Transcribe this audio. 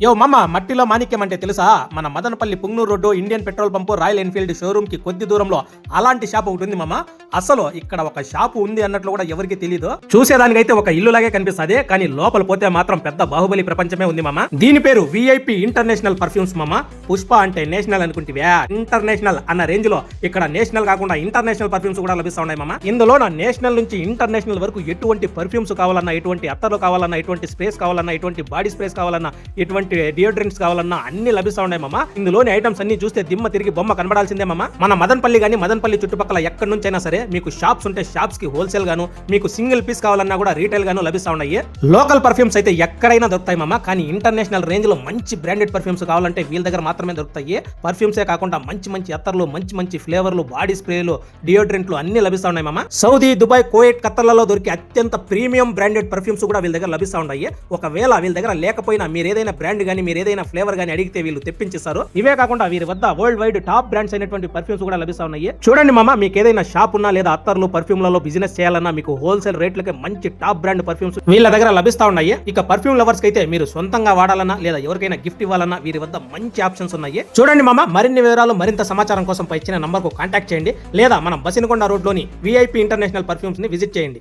యో మమ్మ మట్టిలో మాణిక్యం అంటే తెలుసా? మన Madanapalle Punganur road Indian petrol pump Royal Enfield షోరూమ్కి కొద్ది దూరంలో అలాంటి షాప్ ఒకటి ఉంది మమ్మ అసలు ఇక్కడ ఒక షాపు ఉంది అన్నట్లు కూడా ఎవరికి తెలియదు చూసేదానికైతే ఒక ఇల్లు లాగే కనిపిస్తుంది కానీ లోపల పోతే మాత్రం పెద్ద బాహుబలి ప్రపంచమే ఉంది మమ్మ దీని పేరు విఐపి ఇంటర్నేషనల్ పర్ఫ్యూమ్స్ మమ్మ పుష్ప అంటే నేషనల్ అనుకుంటే ఇంటర్నేషనల్ అన్న రేంజ్లో ఇక్కడ నేషనల్ కాకుండా ఇంటర్నేషనల్ పర్ఫ్యూమ్స్ కూడా లభిస్తా ఉన్నాయి మమ్మ ఇందులో నా నేషనల్ నుంచి ఇంటర్నేషనల్ వరకు ఎటువంటి పర్ఫ్యూమ్స్ కావాలన్నా ఎటువంటి అత్తర్లు కావాలన్నా ఎటువంటి స్ప్రేస్ కావాలన్నా ఎటువంటి బాడీ స్ప్రేస్ కావాలన్నా ఎటువంటి డియోడ్రెంట్స్ కావాలన్నా అన్ని లభిస్తా ఉన్నాయి మామ. ఇందులోని ఐటమ్స్ అన్ని చూస్తే దిమ్మ తిరిగి బొమ్మ కనబడాల్సిందే మామ. మన మదనపల్లి గానీ మదనపల్లి చుట్టుపక్కల ఎక్కడి నుంచైనా సరే మీకు షాప్స్ ఉంటే షాప్స్కి హోల్సేల్ గాను మీకు సింగిల్ పీస్ కావాలన్నా కూడా రీటైల్ గాను లభిస్తా ఉన్నాయి. లోకల్ పర్ఫ్యూమ్స్ అయితే ఎక్కడైనా దొరుకుతాయి మామ. కానీ ఇంటర్నేషనల్ రేంజ్లో మంచి బ్రాండెడ్ పర్ఫ్యూమ్స్ కావాలంటే వీళ్ళ దగ్గర మాత్రమే దొరుకుతాయి. పర్ఫ్యూమ్సే కాకుండా మంచి మంచి అత్తర్లు మంచి మంచి ఫ్లేవర్లు బాడీ స్ప్రేలు డియోడ్రెంట్లు అన్ని లభిస్తా ఉన్నాయి మామ. సౌదీ దుబాయ్ కోయట్ ఖత్తర్లలో దొరికే అత్యంత ప్రీమియం బ్రాండెడ్ పర్ఫ్యూమ్స్ కూడా వీళ్ళ దగ్గర లభిస్తా ఉన్నాయి. ఒకవేళ వీళ్ళ దగ్గర లేకపోయినా మీరు ఏదైనా బ్రాండ్ కానీ మీరు ఏదైనా ఫ్లేవర్ కానీ అడిగితే వీళ్ళు తెప్పించేస్తారు ఇవే కాకుండా వీరి వద్ద వరల్డ్ వైడ్ టాప్ బ్రాండ్స్ అయినటువంటి పర్ఫ్యూమ్స్ కూడా లభిస్తా ఉన్నాయి. చూడండి మామ మీకు ఏదైనా షాప్ ఉన్నా లేదా అత్తర్లు పర్ఫ్యూమ్లలో బిజినెస్ చేయాలన్నా మీకు హోల్సేల్ రేట్లకే మంచి టాప్ బ్రాండ్ పర్ఫ్యూమ్స్ వీళ్ళ దగ్గర లభిస్తా ఉన్నాయి. ఇక పర్ఫ్యూమ్ లవర్స్ అయితే మీరు సొంతంగా వాడాలన్నా లేదా ఎవరికైనా గిఫ్ట్ ఇవ్వాలన్నా వీరి వద్ద మంచి ఆప్షన్స్ ఉన్నాయి. చూడండి మామ మరిన్ని వివరాలు మరింత సమాచారం కోసం పై ఇచ్చిన నంబర్కు కాంటాక్ట్ చేయండి. లేదా మనం బసినకొండ రోడ్లోని విఐపి ఇంటర్నేషనల్ పర్ఫ్యూమ్స్ని విజిట్ చేయండి.